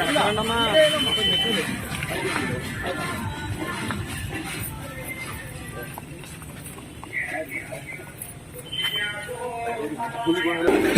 అక్కడమ్మా Gracias.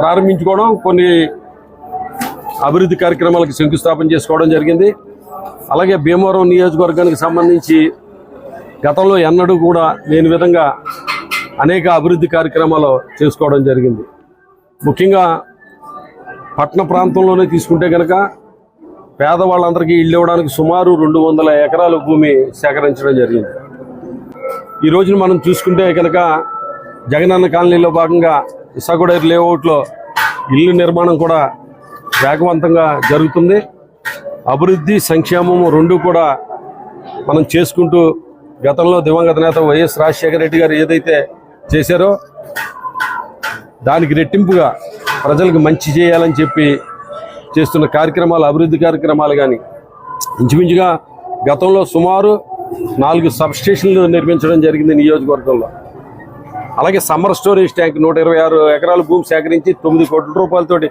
ప్రారంభించుకోవడం కొన్ని అభివృద్ధి కార్యక్రమాలకు శంకుస్థాపన చేసుకోవడం జరిగింది. అలాగే భీమవరం నియోజకవర్గానికి సంబంధించి గతంలో ఎన్నడూ కూడా లేని విధంగా అనేక అభివృద్ధి కార్యక్రమాలు చేసుకోవడం జరిగింది. ముఖ్యంగా పట్టణ ప్రాంతంలోనే తీసుకుంటే కనుక పేదవాళ్ళందరికీ ఇల్లు ఇవ్వడానికి సుమారు రెండు వందల ఎకరాల భూమి సేకరించడం జరిగింది. ఈ రోజున మనం చూసుకుంటే కనుక జగనన్న కాలనీలో భాగంగా ఇసాగూడేరు లేఅవుట్లో ఇల్లు నిర్మాణం కూడా వేగవంతంగా జరుగుతుంది. అభివృద్ధి సంక్షేమం రెండు కూడా మనం చేసుకుంటూ గతంలో దివంగత నేత వైఎస్ రాజశేఖర రెడ్డి గారు ఏదైతే చేశారో దానికి రెట్టింపుగా ప్రజలకు మంచి చేయాలని చెప్పి చేస్తున్న కార్యక్రమాలు అభివృద్ధి కార్యక్రమాలు కానీ ఇంచుమించుగా గతంలో సుమారు నాలుగు సబ్ స్టేషన్లు నిర్మించడం జరిగింది నియోజకవర్గంలో. అలాగే సమ్మర్ స్టోరేజ్ ట్యాంక్ నూట ఇరవై ఆరు ఎకరాలు భూమి సేకరించి తొమ్మిది కోట్ల రూపాయలతోటి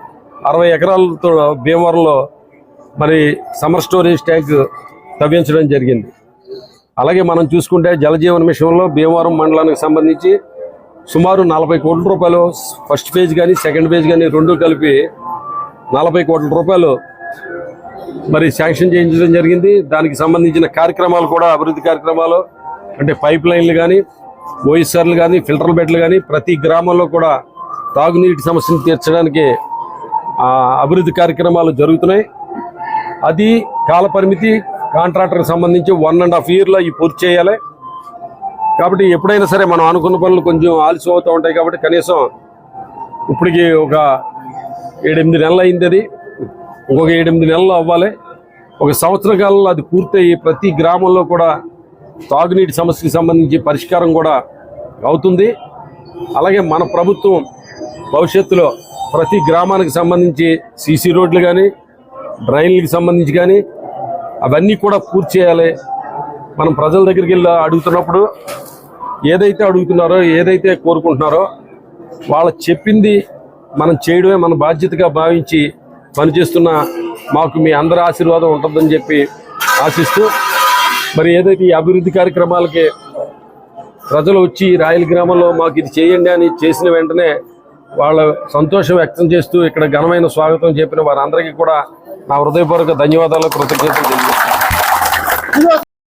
అరవై ఎకరాలతో భీమవరంలో మరి సమ్మర్ స్టోరేజ్ ట్యాంక్ తవ్వించడం జరిగింది. అలాగే మనం చూసుకుంటే జలజీవన్ మిషన్లో భీమవరం మండలానికి సంబంధించి సుమారు నలభై కోట్ల రూపాయలు ఫస్ట్ పేజ్ కానీ సెకండ్ పేజ్ కానీ రెండు కలిపి నలభై కోట్ల రూపాయలు మరి శాంక్షన్ చేయించడం జరిగింది. దానికి సంబంధించిన కార్యక్రమాలు కూడా అభివృద్ధి కార్యక్రమాలు అంటే పైప్ లైన్లు కానీ ఓఎస్ఆర్లు కానీ ఫిల్టర్ బెడ్లు కానీ ప్రతి గ్రామంలో కూడా తాగునీటి సమస్యను తీర్చడానికి అభివృద్ధి కార్యక్రమాలు జరుగుతున్నాయి. అది కాలపరిమితి కాంట్రాక్టర్కి సంబంధించి వన్ అండ్ హాఫ్ ఇయర్లో ఇవి పూర్తి చేయాలి. కాబట్టి ఎప్పుడైనా సరే మనం అనుకున్న పనులు కొంచెం ఆలస్యం అవుతూ ఉంటాయి కాబట్టి కనీసం ఇప్పటికి ఒక ఏడెనిమిది నెలలు అయింది అది. ఇంకొక ఏడెనిమిది నెలలు అవ్వాలి. ఒక సంవత్సర కాలంలో అది పూర్తయి ప్రతి గ్రామంలో కూడా తాగునీటి సమస్యకి సంబంధించి పరిష్కారం కూడా అవుతుంది. అలాగే మన ప్రభుత్వం భవిష్యత్తులో ప్రతి గ్రామానికి సంబంధించి సీసీ రోడ్లు కానీ డ్రైన్లకు సంబంధించి కానీ అవన్నీ కూడా పూర్తి చేయాలి. మనం ప్రజల దగ్గరికి వెళ్ళి అడుగుతున్నప్పుడు ఏదైతే అడుగుతున్నారో ఏదైతే కోరుకుంటున్నారో వాళ్ళ చెప్పింది మనం చేయడమే మన బాధ్యతగా భావించి పనిచేస్తున్న మాకు మీ అందరి ఆశీర్వాదం ఉంటుందని చెప్పి ఆశిస్తూ మరి ఏదైతే ఈ అభివృద్ధి కార్యక్రమాలకి ప్రజలు వచ్చి రాయల గ్రామంలో మాకు ఇది చేయండి అని చేసిన వెంటనే వాళ్ళ సంతోషం వ్యక్తం చేస్తూ ఇక్కడ ఘనమైన స్వాగతం చెప్పిన వారందరికీ కూడా నా హృదయపూర్వక ధన్యవాదాలు కృతజ్ఞతలు తెలియజేస్తాను